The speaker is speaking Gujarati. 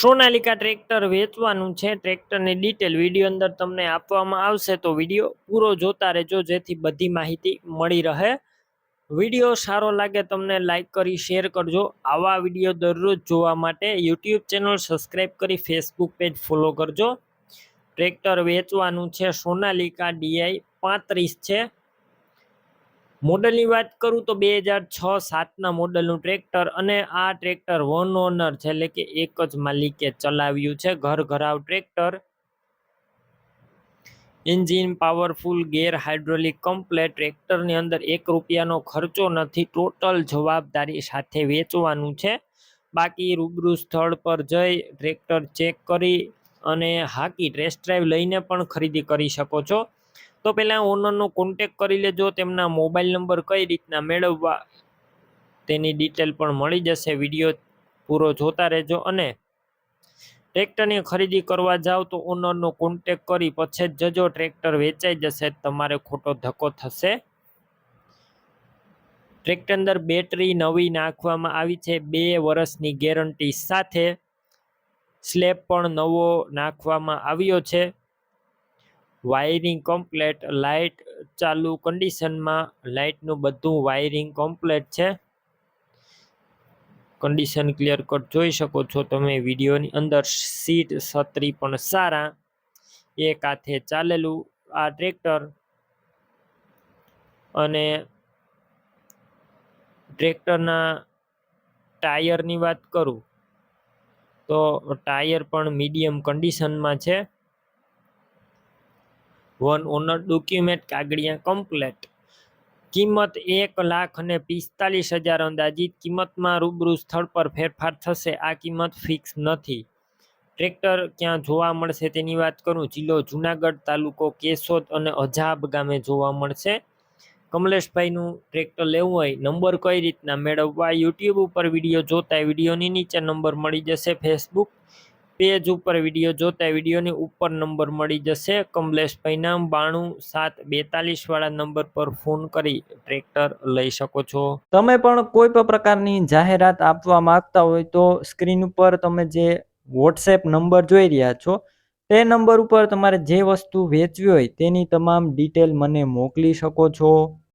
સોનાલિકા ટ્રેક્ટર વેચવાનું છે. ટ્રેક્ટરની ડિટેલ વીડિયો અંદર તમને આપવામાં આવશે. તો વીડિયો પૂરો જોતા રહેજો, જેથી બધી માહિતી મળી રહે. વીડિયો સારો લાગે તમને લાઈક કરી શેર કરજો. આવા વીડિયો દરરોજ જોવા માટે યુટ્યુબ ચેનલ સબસ્ક્રાઈબ કરી ફેસબુક પેજ ફોલો કરજો. ટ્રેક્ટર વેચવાનું છે. સોનાલિકા ડીઆઈ પાંત્રીસ છે. મોડલની વાત કરું તો બે હજાર છ સાતના મોડલનું ટ્રેક્ટર અને આ ટ્રેક્ટર વન ઓનર છે એટલે કે એક જ માલિકે ચલાવ્યું છે. ઘર ઘરાવ tractor. Engine powerful, gear hydraulic, complete ટ્રેક્ટરની અંદર એક રૂપિયાનો ખર્ચો નથી, ટોટલ જવાબદારી સાથે વેચવાનું છે. બાકી રૂબરૂ સ્થળ પર જઈ ટ્રેક્ટર ચેક કરી અને હાકી ટેસ્ટ ડ્રાઈવ લઈને પણ ખરીદી કરી શકો છો. તો પહેલાં ઓનરનો કોન્ટેક કરી લેજો, તેમના મોબાઈલ નંબર કઈ રીતના મેળવવા તેની ડિટેલ પણ મળી જશે. વીડિયો પૂરો જોતા રહેજો અને ટ્રેક્ટરની ખરીદી કરવા જાઓ તો ઓનરનો કોન્ટેક કરી પછી જ જજો ટ્રેક્ટર વેચાઈ જશે, તમારે ખોટો ધક્કો થશે. ટ્રેક્ટર અંદર બેટરી નવી નાખવામાં આવી છે, બે વર્ષની ગેરંટી સાથે સ્લેબ પણ નવો નાખવામાં આવ્યો છે. વાયરિંગ કમ્પ્લેટ લાઇટ ચાલુ કન્ડિશનમાં લાઇટનું બધું વાયરિંગ કમ્પ્લેટ છે. કન્ડિશન ક્લિયર કટ જોઈ શકો છો તમે વિડીયોની અંદર સીટ છત્રી પણ સારા, એક હાથે ચાલેલું આ ટ્રેક્ટર અને ટ્રેક્ટરના ટાયરની વાત કરું, તો ટાયર પણ મીડિયમ કન્ડિશનમાં છે. વન ઓનર ડોક્યુમેન્ટ કાગળિયા કમ્પ્લેટ કિંમત એક લાખ અને પિસ્તાલીસ હજાર અંદાજિત. કિંમતમાં રૂબરૂ સ્થળ પર ફેરફાર થશે. આ કિંમત ફિક્સ નથી. ટ્રેક્ટર ક્યાં જોવા મળશે તેની વાત કરું. જિલ્લો જુનાગઢ તાલુકો કેશોદ અને અજાબ ગામે જોવા મળશે. કમલેશભાઈનું ટ્રેક્ટર લેવું હોય, નંબર કઈ રીતના મેળવવા યુટ્યુબ ઉપર વીડિયો જોતા વિડીયોની નીચે નંબર મળી જશે ફેસબુક પેજ ઉપર વીડિયો જોતા વિડીયોની ઉપર નંબર મળી જશે. કમલેશભાઈના બાણું સાત બેતાલીસ વાળા નંબર પર ફોન કરી ટ્રેક્ટર લઈ શકો છો. તમે પણ કોઈ પણ પ્રકારની જાહેરાત આપવા માંગતા હોય તો સ્ક્રીન ઉપર તમે જે વોટ્સએપ નંબર જોઈ રહ્યા છો, તે નંબર ઉપર તમારે જે વસ્તુ વેચવી હોય તેની તમામ ડિટેલ મને મોકલી શકો છો.